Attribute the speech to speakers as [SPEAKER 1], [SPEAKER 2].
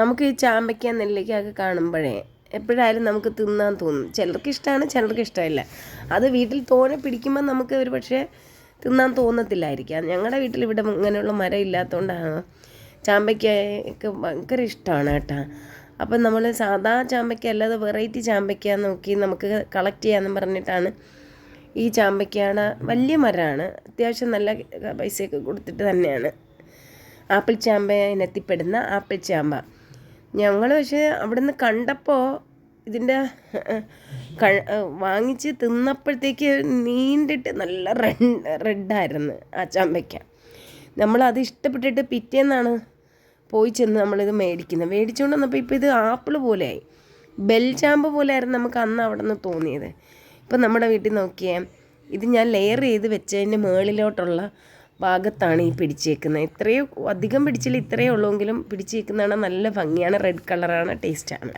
[SPEAKER 1] നമുക്ക് ഈ ചാമ്പയ്ക്ക നെല്ലിക്കയൊക്കെ കാണുമ്പോഴേ എപ്പോഴായാലും നമുക്ക് തിന്നാൻ തോന്നും. ചിലർക്ക് ഇഷ്ടമാണ് ചിലർക്ക് ഇഷ്ടമില്ല. അത് വീട്ടിൽ തോനെ പിടിക്കുമ്പോൾ നമുക്ക് ഒരു പക്ഷേ തിന്നാൻ തോന്നത്തില്ലായിരിക്കാം. ഞങ്ങളുടെ വീട്ടിൽ ഇവിടെ ഇങ്ങനെയുള്ള മരം ഇല്ലാത്തതുകൊണ്ടാണ് ചാമ്പയ്ക്കയൊക്കെ ഭയങ്കര ഇഷ്ടമാണ് കേട്ടോ. അപ്പം നമ്മൾ സാധാ ചാമ്പയ്ക്ക അല്ലാതെ വെറൈറ്റി ചാമ്പയ്ക്ക നോക്കി നമുക്ക് കളക്ട് ചെയ്യാമെന്ന് പറഞ്ഞിട്ടാണ് ഈ ചാമ്പയ്ക്കയുടെ വലിയ മരമാണ്. അത്യാവശ്യം നല്ല പൈസയൊക്കെ കൊടുത്തിട്ട് തന്നെയാണ്. ആപ്പിൾ ചാമ്പ ഇനത്തിൽപ്പെടുന്ന ആപ്പിൾ ചാമ്പ. ഞങ്ങൾ പക്ഷേ അവിടുന്ന് കണ്ടപ്പോൾ ഇതിന്റെ വാങ്ങിച്ച് തിന്നപ്പോഴത്തേക്ക് നീണ്ടിട്ട് നല്ല റെഡ് റെഡായിരുന്നു ആ ചമ്മയ്ക്ക. നമ്മളത് ഇഷ്ടപ്പെട്ടിട്ട് പിറ്റേന്നാണ് പോയി ചെന്ന് നമ്മളിത് മേടിക്കുന്നത്. മേടിച്ചുകൊണ്ട് വന്നപ്പോൾ ഇപ്പോൾ ഇത് ആപ്പിൾ പോലെയായി. ബെൽ ചാമ്പ് പോലെയായിരുന്നു നമുക്ക് അന്ന് അവിടെ നിന്ന് തോന്നിയത്. ഇപ്പം നമ്മുടെ വീട്ടിൽ നോക്കിയേ ഇത് ഞാൻ ലെയർ ചെയ്ത് വെച്ചതിന്റെ മുകളിലോട്ടുള്ള ഭാഗത്താണ് ഈ പിടിച്ചേക്കുന്നത്. ഇത്രയും അധികം പിടിച്ചില്ല ഇത്രയേ ഉള്ളൂ. എങ്കിലും പിടിച്ചേക്കുന്നതാണ് നല്ല ഭംഗിയാണ്. റെഡ് കളറാണ് ടേസ്റ്റാണ്